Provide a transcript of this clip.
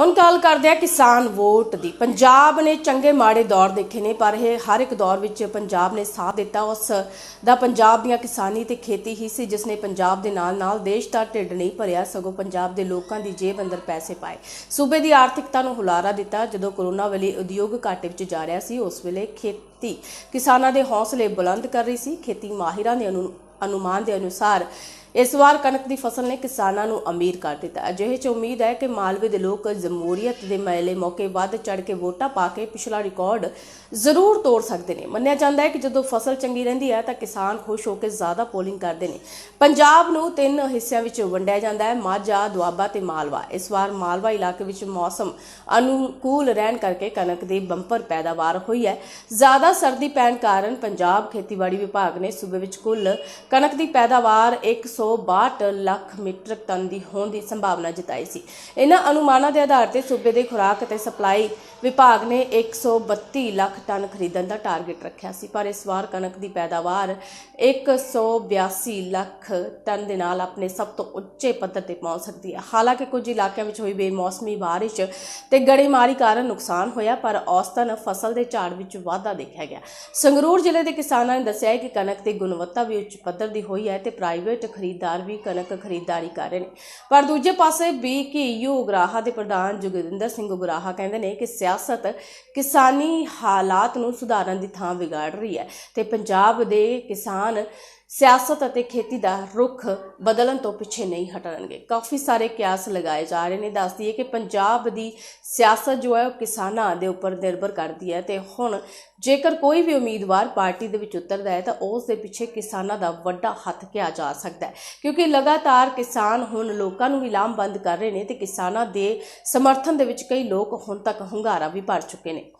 ਹੁਣ ਗੱਲ ਕਰਦੇ ਆ ਕਿਸਾਨ ਵੋਟ ਦੀ। ਪੰਜਾਬ ਨੇ ਚੰਗੇ ਮਾੜੇ ਦੌਰ ਦੇਖੇ ਨੇ, ਪਰ ਇਹ ਹਰ ਇੱਕ ਦੌਰ ਵਿੱਚ ਪੰਜਾਬ ਨੇ ਸਾਥ ਦਿੱਤਾ। ਉਸ ਦਾ ਪੰਜਾਬ ਦੀਆਂ ਕਿਸਾਨੀ ਤੇ ਖੇਤੀ ਹੀ ਸੀ, ਜਿਸ ਨੇ ਪੰਜਾਬ ਦੇ ਨਾਲ-ਨਾਲ ਦੇਸ਼ ਦਾ ਢਿੱਡ ਨਹੀਂ ਭਰਿਆ, ਸਗੋਂ ਪੰਜਾਬ ਦੇ ਲੋਕਾਂ ਦੀ ਜੇਬ ਅੰਦਰ ਪੈਸੇ ਪਾਏ। ਸੂਬੇ ਦੀ ਆਰਥਿਕਤਾ ਨੂੰ ਹੁਲਾਰਾ ਦਿੱਤਾ, ਜਦੋਂ ਕਰੋਨਾ ਵੇਲੇ ਉਦਯੋਗ ਘਾਟੇ ਵਿੱਚ ਜਾ ਰਿਹਾ ਸੀ, ਉਸ ਵੇਲੇ ਖੇਤੀ ਕਿਸਾਨਾਂ ਦੇ ਹੌਸਲੇ ਬੁਲੰਦ ਕਰ ਰਹੀ ਸੀ। ਖੇਤੀ ਮਾਹਿਰਾਂ ਦੇ ਅਨੁ- ਅਨੁਮਾਨ ਦੇ ਅਨੁਸਾਰ ਇਸ ਵਾਰ ਕਣਕ ਦੀ ਫਸਲ ਨੇ ਕਿਸਾਨਾਂ ਨੂੰ ਅਮੀਰ ਕਰ ਦਿੱਤਾ। ਅਜਿਹੇ ਚ ਉਮੀਦ ਹੈ ਕਿ ਮਾਲਵੇ ਦੇ ਲੋਕ ਜਮਹੂਰੀਅਤ ਦੇ ਮੇਲੇ ਮੌਕੇ ਵੱਧ ਚੜ ਕੇ ਵੋਟਾਂ ਪਾ ਕੇ ਪਿਛਲਾ ਰਿਕਾਰਡ ਜ਼ਰੂਰ ਤੋੜ ਸਕਦੇ ਨੇ। ਮੰਨਿਆ ਜਾਂਦਾ ਹੈ ਕਿ ਜਦੋਂ ਫਸਲ ਚੰਗੀ ਰਹਿੰਦੀ ਹੈ ਤਾਂ ਕਿਸਾਨ ਖੁਸ਼ ਹੋ ਕੇ ਜ਼ਿਆਦਾ ਪੋਲਿੰਗ ਕਰਦੇ ਨੇ। ਪੰਜਾਬ ਨੂੰ ਤਿੰਨ ਹਿੱਸਿਆਂ ਵਿੱਚ ਵੰਡਿਆ ਜਾਂਦਾ ਹੈ, ਮਾਝਾ, ਦੁਆਬਾ ਤੇ ਮਾਲਵਾ। ਇਸ ਵਾਰ ਮਾਲਵਾ ਇਲਾਕੇ ਵਿੱਚ ਮੌਸਮ ਅਨੁਕੂਲ ਰਹਿਣ ਕਰਕੇ ਕਣਕ ਦੀ ਬੰਪਰ ਪੈਦਾਵਾਰ ਹੋਈ ਹੈ। ਜ਼ਿਆਦਾ ਸਰਦੀ ਪੈਣ ਕਾਰਨ ਪੰਜਾਬ ਖੇਤੀਬਾੜੀ ਵਿਭਾਗ ਨੇ ਸੂਬੇ ਵਿੱਚ ਕੁੱਲ ਕਣਕ ਦੀ ਪੈਦਾਵਾਰ 162 ਲੱਖ ਮੀਟ੍ਰਿਕ ਟਨ ਦੀ ਹੋਣ ਦੀ ਸੰਭਾਵਨਾ ਜਤਾਈ ਸੀ। ਇਹਨਾਂ ਅਨੁਮਾਨਾਂ ਦੇ ਆਧਾਰ ਤੇ ਸੂਬੇ ਦੇ ਖੁਰਾਕ ਅਤੇ ਸਪਲਾਈ ਵਿਭਾਗ ਨੇ 132 ਲੱਖ ਟਨ ਖਰੀਦਣ ਦਾ ਟਾਰਗੇਟ ਰੱਖਿਆ ਸੀ, ਪਰ ਇਸ ਵਾਰ ਕਣਕ ਦੀ ਪੈਦਾਵਾਰ 182 ਲੱਖ ਟਨ ਦੇ ਨਾਲ ਆਪਣੇ ਸਭ ਤੋਂ ਉੱਚੇ ਪੱਧਰ ਤੇ ਪਹੁੰਚ ਸਕਦੀ ਹੈ। ਹਾਲਾਂਕਿ ਕੁਝ ਇਲਾਕਿਆਂ ਵਿੱਚ ਹੋਈ ਬੇਮੌਸਮੀ ਬਾਰਿਸ਼ ਤੇ ਗੜੇਮਾਰੀ ਕਾਰਨ ਨੁਕਸਾਨ ਹੋਇਆ, ਪਰ ਔਸਤਨ ਫਸਲ ਦੇ ਝਾੜ ਵਿੱਚ ਵਾਧਾ ਦੇਖਿਆ ਗਿਆ। ਸੰਗਰੂਰ ਜ਼ਿਲ੍ਹੇ ਦੇ ਕਿਸਾਨਾਂ ਨੇ ਦੱਸਿਆ ਹੈ ਕਿ ਕਣਕ ਦੀ ਗੁਣਵੱਤਾ ਵੀ ਉੱਚ ਪੱਧਰ ਦੀ ਹੋਈ ਹੈ ਤੇ ਪ੍ਰਾਈਵੇਟ ਖਰੀਦਦਾਰ ਵੀ ਕਣਕ ਖਰੀਦਦਾਰੀ ਕਰ ਰਹੇ ਨੇ। ਪਰ ਦੂਜੇ ਪਾਸੇ ਬੀਕੇਯੂ ਉਗਰਾਹਾ ਦੇ ਪ੍ਰਧਾਨ ਜੋਗਿੰਦਰ ਸਿੰਘ ਉਗਰਾਹਾ ਕਹਿੰਦੇ ਨੇ ਕਿ ਸਿਆਸਤ ਕਿਸਾਨੀ ਹਾਲਾਤ ਨੂੰ ਸੁਧਾਰਨ ਦੀ ਥਾਂ ਵਿਗਾੜ ਰਹੀ ਹੈ ਤੇ ਪੰਜਾਬ ਦੇ ਕਿਸਾਨ ਸਿਆਸਤ ਅਤੇ ਖੇਤੀ ਦਾ ਰੁਖ ਬਦਲਣ ਤੋਂ ਪਿੱਛੇ ਨਹੀਂ ਹਟਣਗੇ। ਕਾਫੀ ਸਾਰੇ ਕਿਆਸ ਲਗਾਏ ਜਾ ਰਹੇ ਨੇ। ਦੱਸਦੀ ਹੈ ਕਿ ਪੰਜਾਬ ਦੀ ਸਿਆਸਤ ਜੋ ਹੈ ਉਹ ਕਿਸਾਨਾਂ ਦੇ ਉੱਪਰ ਨਿਰਭਰ ਕਰਦੀ ਹੈ ਤੇ ਹੁਣ ਜੇਕਰ ਕੋਈ ਵੀ ਉਮੀਦਵਾਰ ਪਾਰਟੀ ਦੇ ਵਿੱਚ ਉਤਰਦਾ ਹੈ ਤਾਂ ਉਸ ਦੇ ਪਿੱਛੇ ਕਿਸਾਨਾਂ ਦਾ ਵੱਡਾ ਹੱਥ ਕਿਹਾ ਜਾ ਸਕਦਾ ਹੈ। ਕਿਉਂਕਿ ਲਗਾਤਾਰ ਕਿਸਾਨ ਹੁਣ ਲੋਕਾਂ ਨੂੰ ਵੀ ਲਾਮਬੰਦ ਕਰ ਰਹੇ ਨੇ ਤੇ ਕਿਸਾਨਾਂ ਦੇ ਸਮਰਥਨ ਦੇ ਵਿੱਚ ਕਈ ਲੋਕ ਹੁਣ ਤੱਕ ਹੁੰਗਾਰਾ ਵੀ ਭਰ ਚੁੱਕੇ ਨੇ।